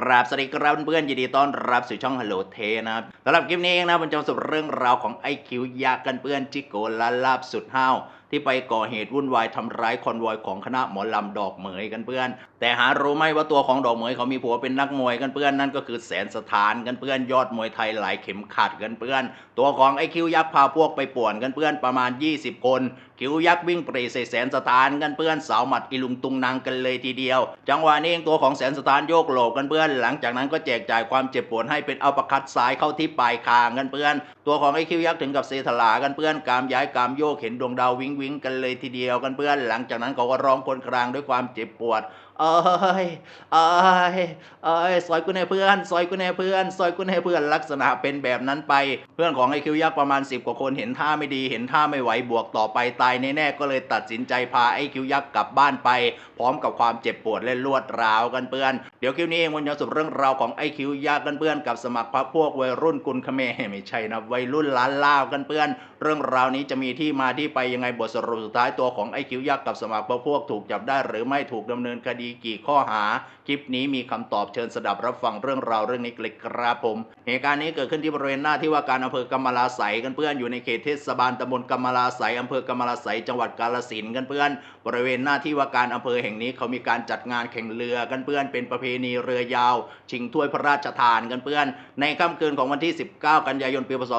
ครับ สวัสดีครับเพื่อนๆยินดีต้อนรับสู่ช่อง Hello t นะครับสำหรับคลิปนี้เองนะผมจะมาสรุปเรื่องราวของไอคิวยากกันเพื่อนจิโกและลาบสุดห้าว ที่ไปก่อเหตุวุ่นวายทำร้ายคอนวอยของคณะหมอลำดอกเหมยกันเพื่อน แต่หารู้ไหมว่าตัวของดอกเหมยเขามีผัวเป็นนักมวยกันเพื่อนนั่นก็คือแสนสถานกันเพื่อนยอดมวยไทยหลายเข็มขัดกันเพื่อน ตัวของไอคิวยักษ์พาพวกไปป่วนกันเพื่อนประมาณ 20 คนคิวยักษ์วิ่งปรีใส่แสนสถานกันเพื่อนสาวหมัดอีลุงตุงนางกันเลยทีเดียว จังหวะนี้เองตัวของแสนสถานโยกโหลกกันเพื่อน หลังจากนั้นก็แจกจ่ายความเจ็บปวดให้เป็นเอาประคัดซ้ายเข้าที่ปลายคางกันเพื่อน ตัวของไอคิวยักษ์ถึงกับเซถลากันเพื่อนกามย้ายกามโยกเห็นดวงดาววิ่งวิงกันเลยทีเดียวกันเพื่อนหลังจากนั้นเขาก็ร้องคนกลางด้วยความเจ็บปวด เอ้ยเอ้ยเอ้ยซอยกูแน่เพื่อนซอยกูแน่เพื่อนซอยกูแน่เพื่อนลักษณะเป็นแบบนั้นไป เพื่อนของไอคิวยักษ์ประมาณ 10 กว่าคนเห็นท่าไม่ดีเห็นท่าไม่ไหวบวกต่อไปตายแน่ๆก็เลยตัดสินใจพาไอคิวยักษ์กลับบ้านไป พร้อมกับความเจ็บปวดและรวดร้าวกันเพื่อน เดี๋ยวคลิปนี้เองวันจะสรุปเรื่องราวของไอคิวยักษ์กันเพื่อนกับสมัครพรรคพวกวัยรุ่นกุลคเมไม่ใช่นะวัยรุ่นล้านล่าวกันเพื่อน เรื่องราวนี้จะมีที่มาที่ไปยังไงบทสรุปสุดท้ายตัวของไอคิวยักษ์กับสมัครพรรคพวกถูกจับได้หรือไม่ถูกดำเนินคดีกี่ข้อหา คลิปนี้มีคำตอบเชิญสดับรับฟังเรื่องราวเรื่องนี้เลยครับผม เหตุการณ์นี้เกิดขึ้นที่บริเวณหน้าที่ว่าการอำเภอกำมะลาไสกันเพื่อนอยู่ในเขตเทศบาลตำบลกำมะลาไสอำเภอกำมะลาไสจังหวัดกาฬสินธุ์กันเพื่อน บริเวณหน้าที่ว่าการอำเภอแห่งนี้เขามีการจัดงานแข่งเรือกันเพื่อนเป็นประเพณีเรือยาว ชิงถ้วยพระราชทานกันเพื่อน ในค่ำคืนของวันที่ 19 กันยายนปีพศ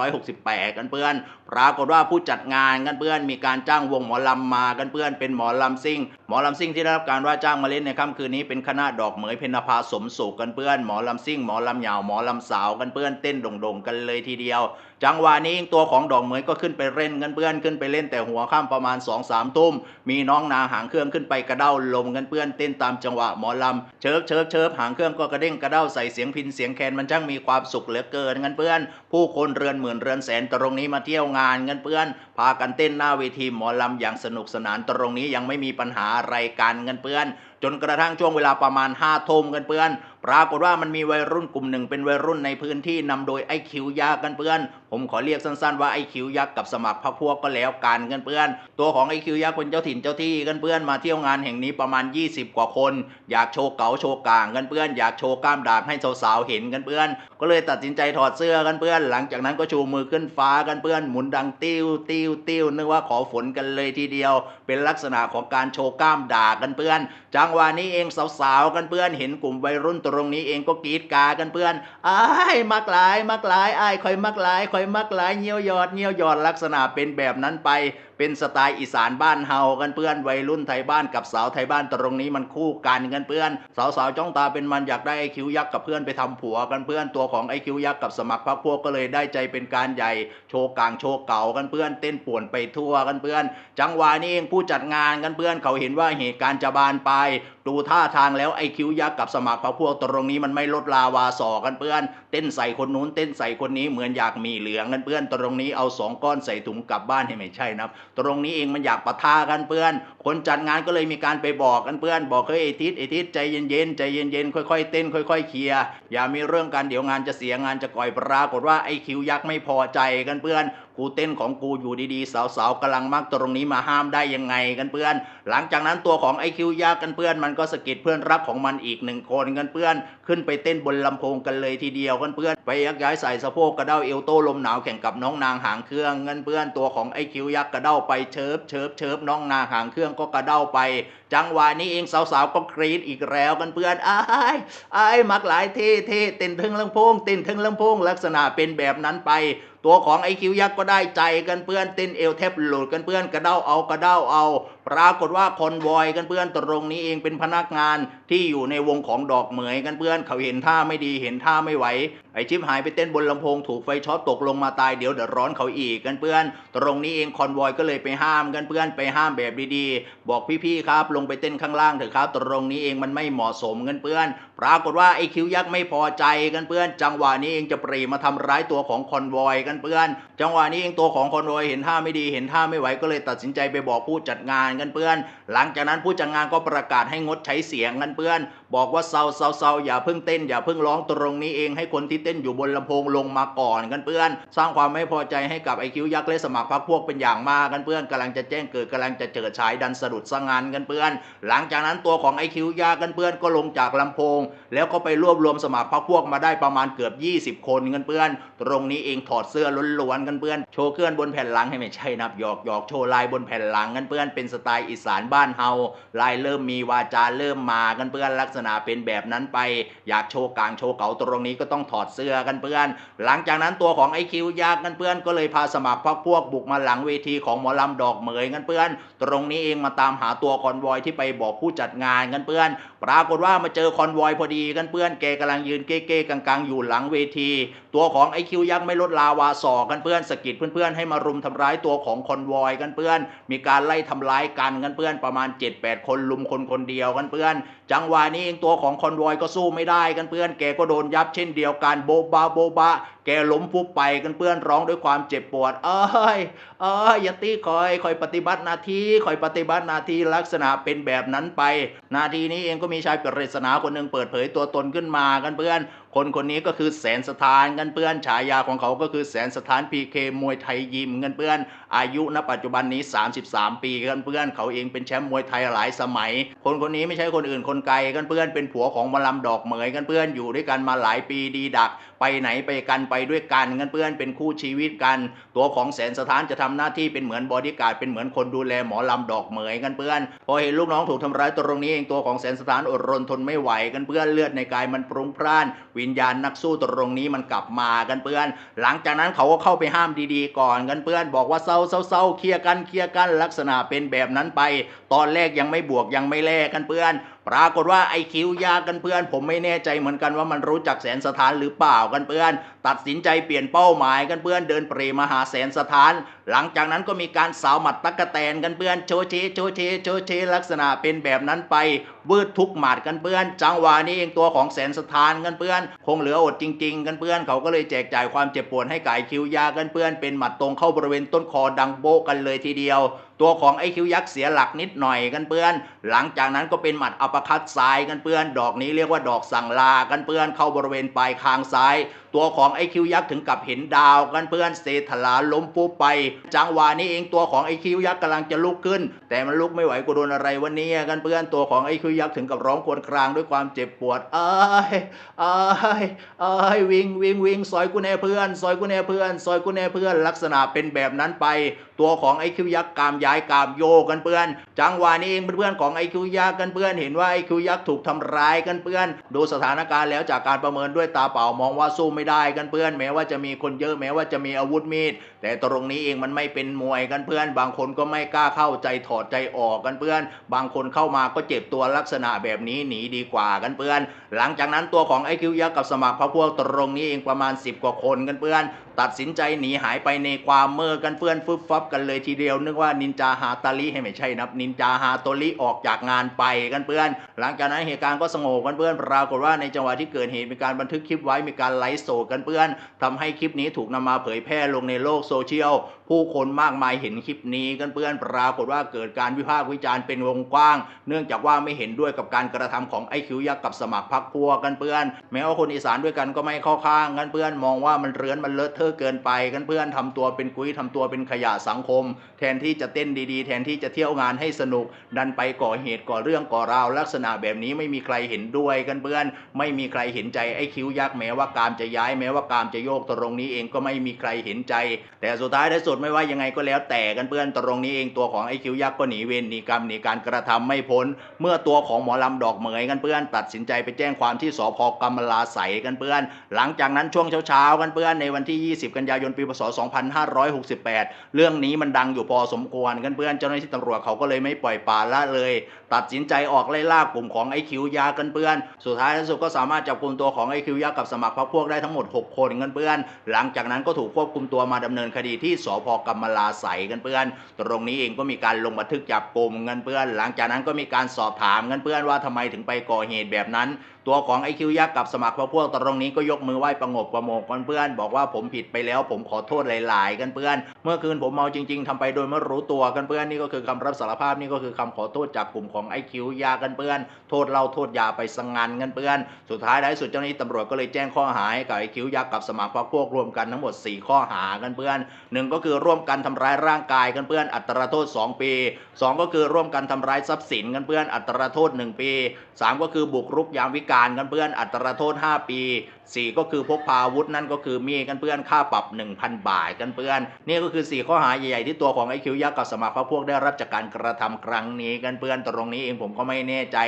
2568 กันเพื่อนปรากฏว่าผู้จัดงานกันเพื่อนมีการจ้างวงหมอลำมากันเพื่อนเป็นหมอลำซิ่ง หมอลำซิ่งที่ได้รับการว่าจ้างมาเล่นในค่ำคืนนี้เป็นคณะดอกเหมยเพนภาสมสุขกันเพื่อนหมอลำซิ่งหมอลำเหยาวหมอลำสาวกันเพื่อนเต้นโด่งๆกันเลยทีเดียว จังหวะนี้ตัวของดอกเหมยก็ขึ้นไปเล่นกันเพื่อนขึ้นไปเล่นแต่หัวค่ำประมาณ2อสามทุ่มมีน้องนาหางเครื่องขึ้นไปกระเด้าลมกันเพื่อนเต้นตามจังหวะหมอลำเชิบเชิบเชิบหางเครื่องก็กระเด้งกระเด้าใส่เสียงพินเสียงแคนมันช่างมีความสุขเหลือเกินกันเพื่อน ผู้คนเรือนหมื่นเรือนแสนตรงนี้มาเที่ยวงานกันเพื่อน พากันเต้นหน้าเวทีหมอลำอย่างสนุกสนานตรงนี้ยังไม่มีปัญหาอะไรกันกันเพื่อนเปื้อน จนกระทั่งช่วงเวลาประมาณห้าทุ่มกันเพื่อน ปรากฏว่ามันมีวัยรุ่นกลุ่มหนึ่งเป็นวัยรุ่นในพื้นที่นำโดยไอ้คิวยักษ์กันเพื่อน ผมขอเรียกสั้นๆว่าไอ้คิวยักษ์กับสมัครพรรคพวกก็แล้วกันกันเพื่อน ตัวของไอ้คิวยักษ์เป็นเจ้าถิ่นเจ้าที่กันเพื่อนมาเที่ยวงานแห่งนี้ประมาณ 20 กว่าคน อยากโชว์เก๋าโชว์กลางกันเพื่อน อยากโชว์กล้ามดาบให้สาวๆเห็นกันเพื่อน ก็เลยตัดสินใจถอดเสื้อกันเพื่อน หลังจากนั้นก็ชูมือขึ้นฟ้ากันเพื่อนหมุนดังติ้วติ้วติ้วนึกว่าขอฝนกันเลยทีเดียว เป็นลักษณะของการโชว์กล้ามด่ากันเพื่อน จังหวานนี้เองสาวๆกันเพื่อนเห็นกลุ่มวัยรุ่นตรงนี้เองก็กรีดกากันเพื่อนอ้ายมักหลายมักหลายอ้ายคอยมักหลายคอยมักหลายเงี้ยวหยอดเงี้ยวหยอดลักษณะเป็นแบบนั้นไป เป็นสไตล์อีสานบ้านเฮากันเพื่อนวัยรุ่นไทยบ้านกับสาวไทยบ้านตรงนี้มันคู่กันกันเพื่อน สาวๆจ้องตาเป็นมันอยากได้ไอคิวยักษ์กับเพื่อนไปทำผัวกันเพื่อนตัวของไอคิวยักษ์กับสมัครพรรคพวกก็เลยได้ใจเป็นการใหญ่โชว์กลางโชว์เก่ากันเพื่อนเต้นป่วนไปทั่วกันเพื่อน จังหวะนี้เองผู้จัดงานกันเพื่อนเขาเห็นว่าเหตุการณ์จะบานปลายดูท่าทางแล้วไอคิวยักษ์กับสมัครพรรคพวกตรงนี้มันไม่ลดลาวาสอกันเพื่อน เต้นใส่คนนู้นเต้นใส่คนนี้เหมือนอยากมีเหลืองกันเพื่อน ตรงนี้เอาสองก้อนใส่ถุงกลับบ้านให้ไม่ใช่นะครับตรงนี้เองมันอยากปะทะกันเพื่อน คนจัดงานก็เลยมีการไปบอกกันเพื่อน บอกเฮ้ยไอทิศไอทิศใจเย็นๆใจเย็นๆค่อยๆเต้นค่อยๆเคลียร์อย่ามีเรื่องกันเดี๋ยวงานจะเสียงานจะก่อยปรากฏว่าไอคิวยักษ์ไม่พอใจกันเพื่อน กูเต้นของกูอยู่ดีๆ สาวๆกำลังมักตรงนี้มาห้ามได้ยังไงกันเพื่อน หลังจากนั้นตัวของไอคิวยักษ์กันเพื่อนมันก็สะกิดเพื่อนรักของมันอีกหนึ่งคนกันเพื่อน ขึ้นไปเต้นบนลำโพงกันเลยทีเดียวกันเพื่อน ไปยักย้ายใส่สะโพกกระเด้าเอวโต้ลมหนาวแข่งกับน้องนางหางเครื่องเงินเพื่อนตัวของไอคิวยักษ์กระเด้าไปเชิบเชิบเชิบน้องนางหางเครื่องก็กระเด้าไป จังหวะนี้เองสาวๆก็กรี๊ดอีกแล้วกันเพื่อนอ้ายอ้ายมักหลายเท่เท่เต้นถึงลำโพงเต้นถึงลำโพงลักษณะเป็นแบบนั้นไป ตัวของไอคิวยักษ์ก็ได้ใจกันเพื่อนเต้นเอวแทบหลุดกันเพื่อนกระเด้าเอากระเด้าเอา ปรากฏว่าคอนวอยกันเพื่อนตรงนี้เองเป็นพนักงานที่อยู่ในวงของดอกเหมยกันเพื่อนเขาเห็นท่าไม่ดีเห็นท่าไม่ไหวไอชิปหายไปเต้นบนลำโพงถูกไฟช็อตตกลงมาตายเดี๋ยวเดือดร้อนเขาอีกกันเพื่อน ตรงนี้เองคอนวอยก็เลยไปห้ามกันเพื่อนไปห้ามแบบดีๆ บอกพี่ๆครับ ลงไปเต้นข้างล่างเถอะครับ ตรงนี้เองมันไม่เหมาะสมกันเพื่อน ปรากฏว่าไอคิวยักษ์ไม่พอใจกันเพื่อน จังหวะนี้เองจะปรีมาทำร้ายตัวของคอนวอยกันเพื่อน จังหวะนี้เองตัวของคอนวอยเห็นท่าไม่ดีเห็นท่าไม่ไหวก็เลยตัดสินใจไปบอกผู้จัดงานกันเพื่อน หลังจากนั้นผู้จัดงานก็ประกาศให้งดใช้เสียงกันเพื่อน บอกว่าเซาเซาเซาอย่าเพิ่งเต้นอย่าเพิ่งร้องตรงนี้เองให้คนที่เต้นอยู่บนลำโพงลงมาก่อนกันเพื่อน สร้างความไม่พอใจให้กับไอคิวยักษ์และสมัครพรรคพวกเป็นอย่างมากกันเพื่อนกำลังจะแจ้งเกิดกำลังจะเจิดฉายดันสะดุดสะงานกันเพื่อน หลังจากนั้นตัวของไอคิวยักษ์กันเพื่อนก็ลงจากลำโพง แล้วก็ไปรวบรวมสมัครพรรคพวกมาได้ประมาณเกือบ 20 คนกันเพื่อน ตรงนี้เองถอดเสื้อล้วนๆกันเพื่อนโชว์เคลื่อนบนแผ่นหลังให้ไม่ใช่นับหยอกหยอกโชว์ลายบนแผ่นหลังกันเพื่อนเป็นสไตล์อีสานบ้านเฮาลายเริ่มมีวาจาเริ่มมากันเพื่อนลักษณะเป็นแบบนั้นไป อยากโชว์กลางโชว์เก๋าตรงนี้ก็ต้องถอดเสื้อกันเพื่อน หลังจากนั้นตัวของไอคิวยากกันเพื่อนก็เลยพาสมัครพรรคพวกบุกมาหลังเวทีของหมอลำดอกเหมยกันเพื่อน ตรงนี้เองมาตามหาตัวคอนวอยที่ไปบอกผู้จัดงานกันเพื่อน ปรากฏว่ามาเจอคอนวอยพอดีกันเพื่อนแกกำลังยืนเก้ๆกังๆอยู่หลังเวทีตัวของไอคิวยักษ์ไม่ลดลาวาสอกันเพื่อนสกิดเพื่อนๆให้มารุมทำร้ายตัวของคอนวอยกันเพื่อน มีการไล่ทำร้ายกันกันเพื่อนประมาณ 7-8 คนลุมคนคนเดียวกันเพื่อน จังหวะนี้เองตัวของคอนวอยก็สู้ไม่ได้กันเพื่อนแกก็โดนยับเช่นเดียวกันโบบาโบบาแกล้มฟุบไปกันเพื่อนร้องด้วยความเจ็บปวด เอ้ยเอ้ยอย่าตีคอยคอยปฏิบัติหน้าที่คอยปฏิบัติหน้าที่ลักษณะเป็นแบบนั้นไป นาทีนี้เองก็มีชายปริศนาคนหนึ่งเปิดเผยตัวตนขึ้นมากันเพื่อน คนคนนี้ก็คือแสนสถานกันเพื่อนฉายาของเขาก็คือแสนสถานพีเคมวยไทยยิมกันเพื่อน อายุณปัจจุบันนี้ 33 ปีกันเพื่อนเขาเองเป็นแชมป์มวยไทยหลายสมัย คนคนนี้ไม่ใช่คนอื่นคนไกลกันเพื่อนเป็นผัวของหมอลำดอกเหมยกันเพื่อนอยู่ด้วยกันมาหลายปีดีดัก ไปไหนไปกันไปด้วยกันกันเพื่อนเป็นคู่ชีวิตกัน ตัวของแสนสถานจะทำหน้าที่เป็นเหมือนบอดี้การ์ดเป็นเหมือนคนดูแลหมอลำดอกเหมยกันเพื่อน พอเห็นลูกน้องถูกทำร้ายตรงนี้เองตัวของแสนสถานอดรนทนไม่ไหวกันเพื่อนเลือดในกายมันปรุงพร่าน วิญญาณนักสู้ตรงนี้มันกลับมากันเพื่อน หลังจากนั้นเขาก็เข้าไปห้ามดีๆ ก่อนกันเพื่อนบอกว่าเศร้าเศร้าเศร้าเคลียร์กันเคลียร์กันลักษณะเป็นแบบนั้นไป ตอนแรกยังไม่บวกยังไม่แลกกันเพื่อนปรากฏว่าไอคิวยากันเพื่อน ผมไม่แน่ใจเหมือนกันว่ามันรู้จักแสนสถานหรือเปล่ากันเพื่อน ตัดสินใจเปลี่ยนเป้าหมายกันเพื่อนเดินปรีมาหาแสนสถาน หลังจากนั้นก็มีการสาวหมัดตักะแตนกันเพื่อนโชเชโชเชโชเชลักษณะเป็นแบบนั้นไปวืดทุกหมัดกันเพื่อน จังหวะนี้เองตัวของแสนสถานกันเพื่อน คงเหลืออดจริง ๆ กันเพื่อนเขาก็เลยแจกจ่ายความเจ็บปวดให้กับไอ้คิวยากันเพื่อนเป็นหมัดตรงเข้าบริเวณต้นคอดังโบกันเลยทีเดียว ตัวของไอคิวยักษ์เสียหลักนิดหน่อยกันเพื่อน หลังจากนั้นก็เป็นหมัดอัปคัตซ้ายกันเพื่อน ดอกนี้เรียกว่าดอกสั่งลากันเพื่อนเข้าบริเวณปลายคางซ้าย ตัวของไอคิวยักษ์ถึงกับเห็นดาวกันเพื่อนเซถลาล้มปุ๊บไป จังหวะนี้เองตัวของไอคิวยักษ์กำลังจะลุกขึ้น แต่มันลุกไม่ไหวกูโดนอะไรวันนี้กันเพื่อนตัวของไอคิวยักษ์ถึงกับร้องครวญครางด้วยความเจ็บปวด เอ้ยเอ้ยเอ้ยวิงวิงวิงซอยกูแน่เพื่อนซอยกูแน่เพื่อนซอยกูแน่เพื่อนลักษณะเป็นแบบนั้นไป ตัวของไอคิวยักษ์กามยายกามโยกันเพื่อน จังหวะนี้เองเพื่อนๆของไอคิวยักษ์กันเพื่อน เห็นว่าไอคิวยักษ์ถูกทำร้ายกันเพื่อน ดูสถานการณ์แล้วจากการประเมินด้วยตาเปล่ามองว่าสู้ไม่ได้กันเพื่อน แม้ว่าจะมีคนเยอะแม้ว่าจะมีอาวุธมีด แต่ตรงนี้เองมันไม่เป็นมวยกันเพื่อน บางคนก็ไม่กล้าเข้าใจถอดใจออกกันเพื่อน บางคนเข้ามาก็เจ็บตัวลักษณะแบบนี้หนีดีกว่ากันเพื่อน หลังจากนั้นตัวของไอคิวยักษ์กับสมัครพรรคพวกตรงนี้เองประมาณ 10 กว่าคนกันเพื่อน ตัดสินใจหนีหายไปในความเมื่อกันเพื่อนฟึบฟับกันเลยทีเดียว นึกว่านินจาฮาตาลิให้ไม่ใช่นับนินจาฮาโตลิออกจากงานไปกันเพื่อน หลังจากนั้นเหตุการณ์ก็สงบกันเพื่อนปรากฏว่าในจังหวะที่เกิดเหตุมีการบันทึกคลิปไว้มีการไลฟ์โซกันเพื่อนทำให้คลิปนี้ถูกนำมาเผยแพร่ลงในโลกโซเชียลผู้คนมากมายเห็นคลิปนี้กันเพื่อนปรากฏว่าเกิดการวิพากษ์วิจารณ์เป็นวงกว้าง เนื่องจากว่าไม่เห็นด้วยกับการกระทำของไอคิวยักษ์กับสมัครพรรคพวกกันเพื่อน แม้ว่าคนอีสานด้วยกันก็ไม่เข้าข้างกันเพื่อน มองว่ามันเรื้อนมันเลอะเทอะเกินไปกันเพื่อนทำตัวเป็นกุ้ยทำตัวเป็นขยะสังคม แทนที่จะเต้นดีๆ แทนที่จะเที่ยวงานให้สนุก ดันไปก่อเหตุก่อเรื่องก่อราว ลักษณะแบบนี้ไม่มีใครเห็นด้วยกันเพื่อน ไม่มีใครเห็นใจไอ้คิ้วยักษ์แม้ว่ากามจะย้ายแม้ว่ากามจะโยกตรงนี้เองก็ไม่มีใครเห็นใจ แต่สุดท้ายท้ายสุดไม่ว่ายังไงก็แล้วแต่กันเพื่อนตรงนี้เองตัวของไอ้คิ้วยักษ์ก็หนีเวรหนีกรรมหนีการกระทำไม่พ้น เมื่อตัวของหมอลำดอกเหมยกันเพื่อน ตัดสินใจไปแจ้งความที่สพกำมลาใสกันเพื่อน หลังจากนั้นช่วงเช้าๆกันเพื่อนในวันที่20 กันยายนปีพศ 2568 เรื่องนี้มันดังอยู่พอสมควรกันเพื่อนเจ้าหน้าที่ตำรวจเขาก็เลยไม่ปล่อยปละละเลย ตัดสินใจออกไล่ล่ากลุ่มของไอ้คิวยากันเพื่อน สุดท้ายที่สุดก็สามารถจับกลุ่มตัวของไอ้คิวยากับสมัครพรรคพวกได้ทั้งหมด 6 คนกันเพื่อน หลังจากนั้นก็ถูกควบคุมตัวมาดำเนินคดีที่สพกำมะลาใสกันเพื่อน ตรงนี้เองก็มีการลงบันทึกจับกลุ่มกันเพื่อน หลังจากนั้นก็มีการสอบถามกันเพื่อนว่าทำไมถึงไปก่อเหตุแบบนั้น ตัวของไอคิวยักษ์กับสมัครพวกพวกตรงนี้ก็ยกมือไหว้ประงบประโมกกันเพื่อน บอกว่าผมผิดไปแล้วผมขอโทษหลาย ๆ กันเพื่อน เมื่อคืนผมเมาจริง ๆทำไปโดยไม่รู้ตัวกันเพื่อนนี่ก็คือคำรับสารภาพนี่ก็คือคำขอโทษจากกลุ่มของไอคิวยากันเพื่อน โทษเราโทษยาไปสังงานกันเพื่อน สุดท้ายท้ายสุดเจ้าหน้าที่ตำรวจก็เลยแจ้งข้อหาให้กับไอคิวยักษ์กับสมัครพรรคพวกรวมกันทั้งหมด 4 ข้อหากันเพื่อนหนึ่งก็คือร่วมกันทำร้ายร่างกายกันเพื่อน อัตราโทษ 2 ปีสองก็คือร่วมกันทำร้ายทรัพย์สินกันเพื่อนอัตราโทษ 1 ปีสามก็คือบุกรุกยามวิการกันเพื่อนอัตราโทษ 5 ปีสี่ก็คือพกพาอาวุธนั่นก็คือมีกันเพื่อนค่าปรับ 1,000 บาทกันเพื่อน นี่ก็คือ 4 ข้อหาใหญ่ๆที่ตัวของไอคิวยักษ์กับสมัครพรรคพวกได้รับจากการกระทำครั้งนี้กันเพื่อนตรงนี้เองผมก็ไม่แน่ใจ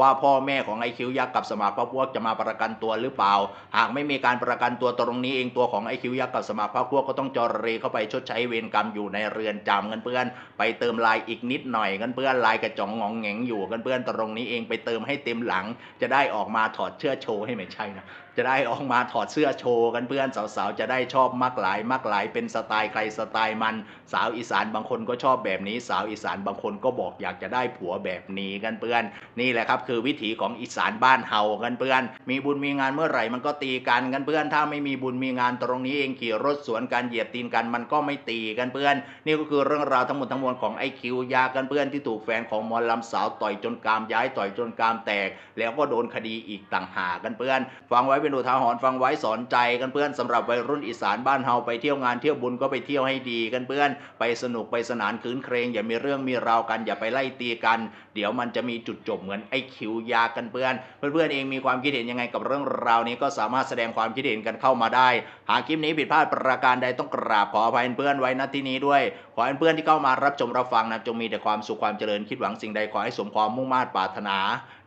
ว่าพ่อแม่ของไอคิวยักษ์กับสมัครพรรคพวกจะมาประกันตัวหรือเปล่า หากไม่มีการประกันตัวตรงนี้เองตัวของไอคิวยักษ์กับสมัครพรรคพวกก็ต้องจอเรเข้าไปชดใช้เวรกรรมอยู่ในเรือนจำกันเพื่อน ไปเติมลายอีกนิดหน่อยกันเพื่อนลายกระจองงองแงงอยู่กันเพื่อนตรงนี้เองไปเติมให้เต็มหลังจะได้ออกมาถอดเชือโชว์ให้ไม่ใช่นะจะได้ออกมาถอดเสื้อโชว์กันเพื่อนสาวๆ จะได้ชอบมักหลาย มักหลายเป็นสไตล์ใครสไตล์มันสาวอีสานบางคนก็ชอบแบบนี้ สาวอีสานบางคนก็บอกอยากจะได้ผัวแบบนี้กันเพื่อน นี่แหละครับคือวิถีของอีสานบ้านเฮากันเพื่อน มีบุญมีงานเมื่อไหร่มันก็ตีกันกันเพื่อน ถ้าไม่มีบุญมีงานตรงนี้เองขี่รถสวนกันเหยียบตีนกันมันก็ไม่ตีกันเพื่อน นี่ก็คือเรื่องราวทั้งหมดทั้งมวลของไอคิวยากันเพื่อนที่ถูกแฟนของมอลำสาวต่อยจนกรามย้ายต่อยจนกรามแตก แล้วก็โดนคดีอีกต่างหากกันเพื่อนฟังไว้เป็นอุทาหรณ์ฟังไว้สอนใจกันเพื่อนสำหรับวัยรุ่นอีสานบ้านเฮาไปเที่ยวงานเที่ยวบุญก็ไปเที่ยวให้ดีกันเพื่อนไปสนุกไปสนานคืนเครง อย่ามีเรื่องมีราวกันอย่าไปไล่ตีกัน เดี๋ยวมันจะมีจุดจบเหมือนไอ้คิวยากันเพื่อนเพื่อนๆเองมีความคิดเห็นยังไงกับเรื่องราวนี้ก็สามารถแสดงความคิดเห็นกันเข้ามาได้ หากคลิปนี้ผิดพลาดประการใดต้องกราบขออภัยเพื่อนไว้ณที่นี้ด้วย ขอให้เพื่อนที่เข้ามารับชมรับฟังนะจงมีแต่ความสุขความเจริญคิดหวังสิ่งใดขอให้สมความมุ่งมา่ปรารถนา